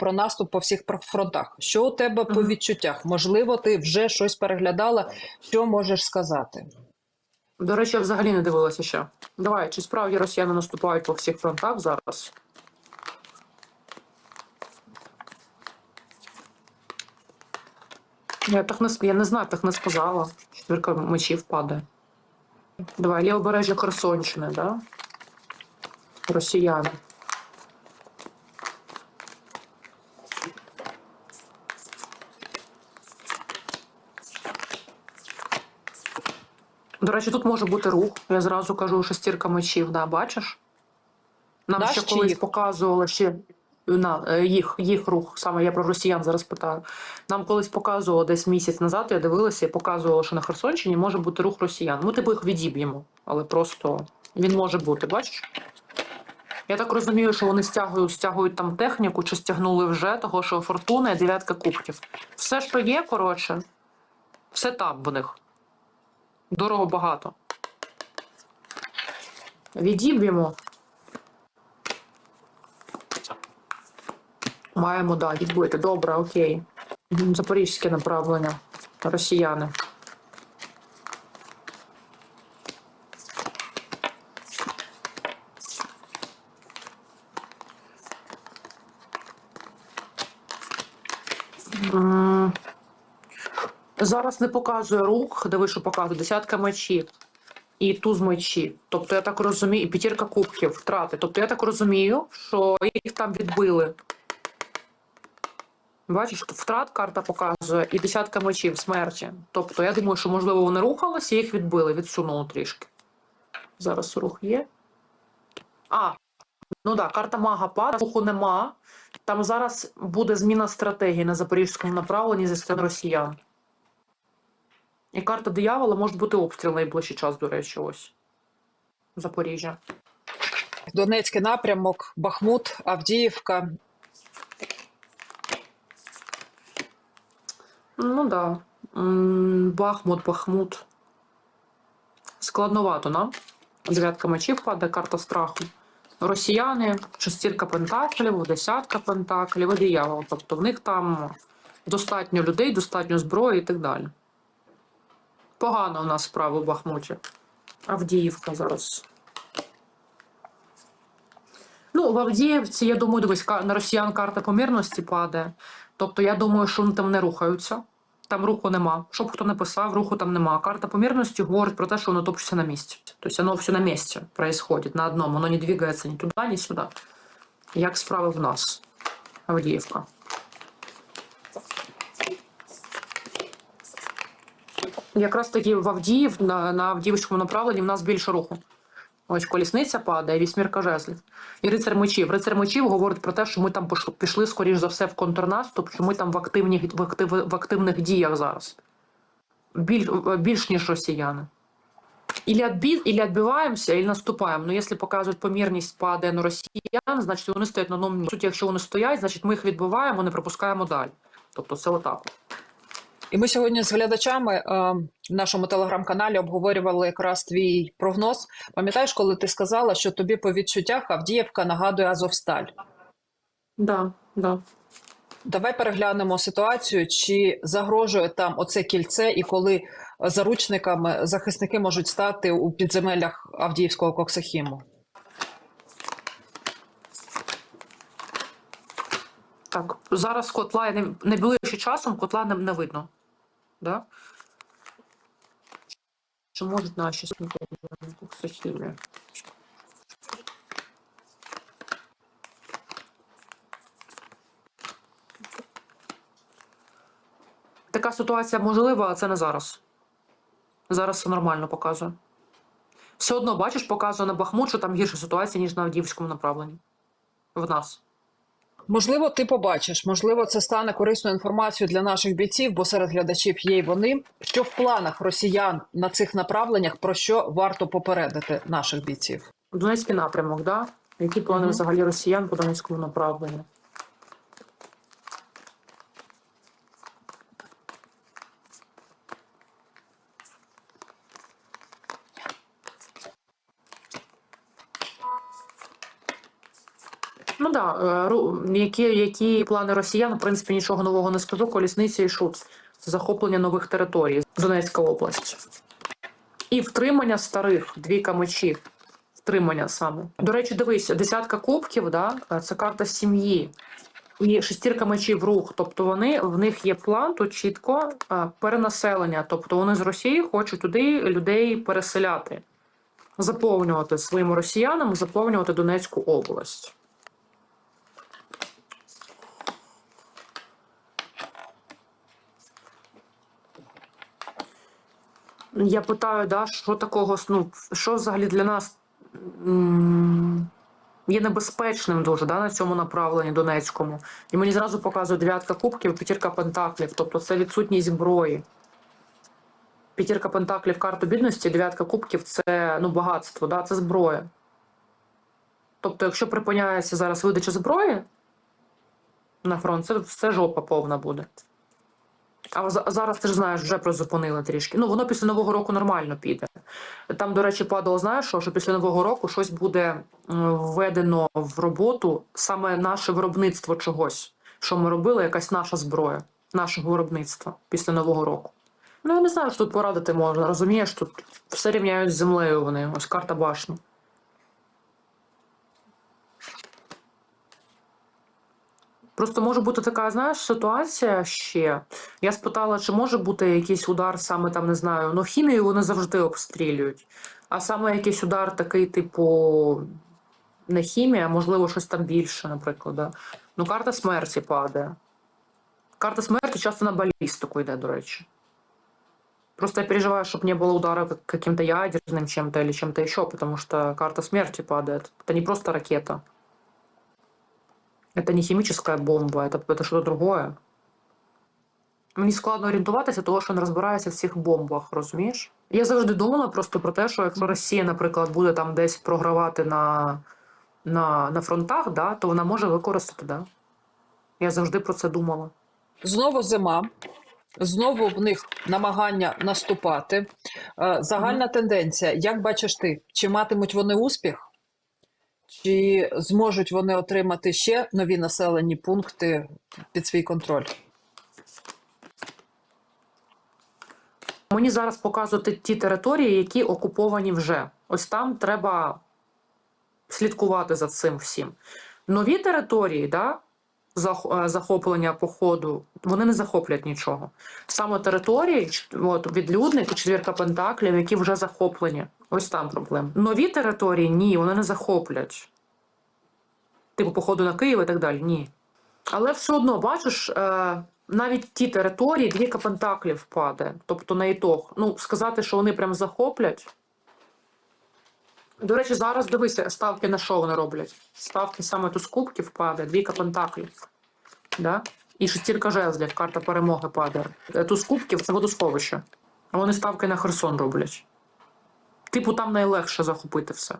про наступ по всіх фронтах. Що у тебе по відчуттях? Можливо, ти вже щось переглядала. Що можеш сказати? До речі, я взагалі не дивилася ще. Давай, чи справді росіяни наступають по всіх фронтах зараз? Я так не я не знаю, так не сказала. Четвірка мечів падає. Давай, лівобережжя Херсонщини, да? Росіяни. До речі, тут може бути рух. Я зразу кажу шестірка мечів, да, бачиш? Нам Наш ще чи колись їх? показували ще на, е, їх, їх рух, саме я про росіян зараз питаю. Нам колись показувало десь місяць назад, я дивилася і показувала, що на Херсонщині може бути рух росіян. Ми типу їх відіб'ємо, але просто він може бути, бачиш? Я так розумію, що вони стягують, стягують там техніку, чи стягнули вже, того що фортуна і дев'ятка кубків. Все, що є, коротше, все там в них. Дорого багато. Відіб'ємо. Маємо, да, відбити. Добре, окей. Запорізьке направлення. Росіяни. Зараз не показує рух, диви, що показує десятка мечів і туз мечі. Тобто я так розумію, і п'ятірка кубків, втрати. Тобто я так розумію, що їх там відбили. Бачиш, втрат карта показує і десятка мечів смерті. Тобто я думаю, що можливо вони рухалися, і їх відбили, відсунули трішки. Зараз рух є. А, ну так, да, карта мага пара, руху нема. Там зараз буде зміна стратегії на запорізькому направленні зі сторони росіян. І карта диявола може бути обстріл найближчий час, до речі, ось. Запоріжжя. Донецький напрямок, Бахмут, Авдіївка. Ну да. Бахмут, Бахмут. Складновато нам. Дев'ятка мечів падає, карта страху. Росіяни, шестірка пентаклів, десятка пентаклів і диявол. Тобто в них там достатньо людей, достатньо зброї і так далі. Погано у нас справа в Бахмуті. Авдіївка зараз. Ну, в Авдіївці, я думаю, дивись, на росіян карта помірності падає. Тобто, я думаю, що вони там не рухаються. Там руху нема. Щоб хто не писав, руху там нема. Карта помірності говорить про те, що воно топчеться на місці. Тобто воно все на місці происходит, на одному. Воно не двигається ні туди, ні сюди. Як справи в нас? Авдіївка. Якраз таки в Авдіїв, на, на Авдіївському направленні в нас більше руху. Ось колісниця падає, вісьмірка жезлів. І рицар мечів. Рицар мечів говорить про те, що ми там пішли, скоріш за все, в контрнаступ, що ми там в, активні, в, актив, в активних діях зараз. Біль, більш ніж росіяни. Ілі, відбі, ілі відбиваємося, ілі наступаємо. Ну, якщо показують помірність падає на росіян, значить вони стоять на одному. Суті, якщо вони стоять, значить ми їх відбиваємо, не пропускаємо далі. Тобто це отак. І ми сьогодні з глядачами е, в нашому телеграм-каналі обговорювали якраз твій прогноз. Пам'ятаєш, коли ти сказала, що тобі по відчуттях Авдіївка нагадує Азовсталь? Да, да. Давай переглянемо ситуацію, чи загрожує там оце кільце, і коли заручниками захисники можуть стати у підземеллях Авдіївського Коксахіму. Так, зараз котла не, найближчим часом котла не, не видно. Да? Чи можуть наші Коксахілі? Така ситуація можлива, але це не зараз. Зараз все нормально показує. Все одно, бачиш, показує на Бахмут, що там гірша ситуація, ніж на Авдіївському направленні. В нас. Можливо, ти побачиш, можливо, це стане корисною інформацією для наших бійців, бо серед глядачів є й вони. Що в планах росіян на цих направленнях, про що варто попередити наших бійців? Донецький напрямок, да? Які плани Мгм. взагалі росіян по Донецькому направленню? Ну да, е, які, які плани росіян, в принципі, нічого нового не скажу. Колісниця і шут. Захоплення нових територій. Донецька область. І втримання старих, двійка мечів. Втримання саме. До речі, дивись, десятка кубків, да, е, це карта сім'ї. І шестірка мечів рух. Тобто вони в них є план тут чітко е, перенаселення. Тобто вони з Росії хочуть туди людей переселяти, заповнювати своїми росіянами, заповнювати Донецьку область. Я питаю, да, що такого, ну, що взагалі для нас є небезпечним дуже да, на цьому направленні Донецькому. І мені зразу показує дев'ятка кубків, п'ятірка пентаклів, тобто це відсутність зброї. П'ятірка пентаклів карту бідності, дев'ятка кубків це ну, багатство, да, це зброя. Тобто, якщо припиняється зараз видача зброї на фронт, це все жопа повна буде. А за- зараз ти ж знаєш, вже призупинили трішки. Ну, воно після Нового року нормально піде. Там, до речі, падало, знаєш, що, що після Нового року щось буде введено в роботу саме наше виробництво чогось, що ми робили, якась наша зброя, нашого виробництва після Нового року. Ну, я не знаю, що тут порадити можна. Розумієш, тут все рівняють з землею вони. Ось карта башні. Просто може бути така, знаєш, ситуація ще. Я спитала, чи може бути якийсь удар саме там, не знаю, ну хімію вони завжди обстрілюють. А саме якийсь удар такий, типу, не хімія, а можливо, щось там більше, наприклад. Да? Ну, карта смерті падає. Карта смерті часто на балістику йде, до речі. Просто я переживаю, чтобы не было удара как- каким-то ядерным чем-то или чем-то еще, потому что карта смерти падает. Это не просто ракета. Это не хімічна бомба, это, это що-то другое. Мені складно орієнтуватися, того, що не розбираюся в цих бомбах, розумієш? Я завжди думала просто про те, що якщо Росія, наприклад, буде там десь програвати на, на, на фронтах, да, то вона може використати, да. Я завжди про це думала. Знову зима, знову в них намагання наступати. Е, Загальна тенденція, як бачиш ти, чи матимуть вони успіх, Чи зможуть вони отримати ще нові населені пункти під свій контроль? Мені зараз показують ті території, які окуповані вже. Ось там треба слідкувати за цим всім. Нові території, да, захоплення по ходу, вони не захоплять нічого. Саме території, от, відлюдник і четвірка пентаклів, які вже захоплені. Ось там проблема. Нові території ні, вони не захоплять. Типу, по ходу на Київ і так далі. Ні. Але все одно, бачиш, е, навіть ті території двійка пентаклів падає. Тобто на ітог. Ну, сказати, що вони прям захоплять. До речі, зараз дивися, ставки на що вони роблять. Ставки саме тут з кубків падає, двійка пентаклів. Да? І шестірка жезлів, карта перемоги падає. Тут Туз кубків це водосховище. А вони ставки на Херсон роблять. Типу, там найлегше захопити все.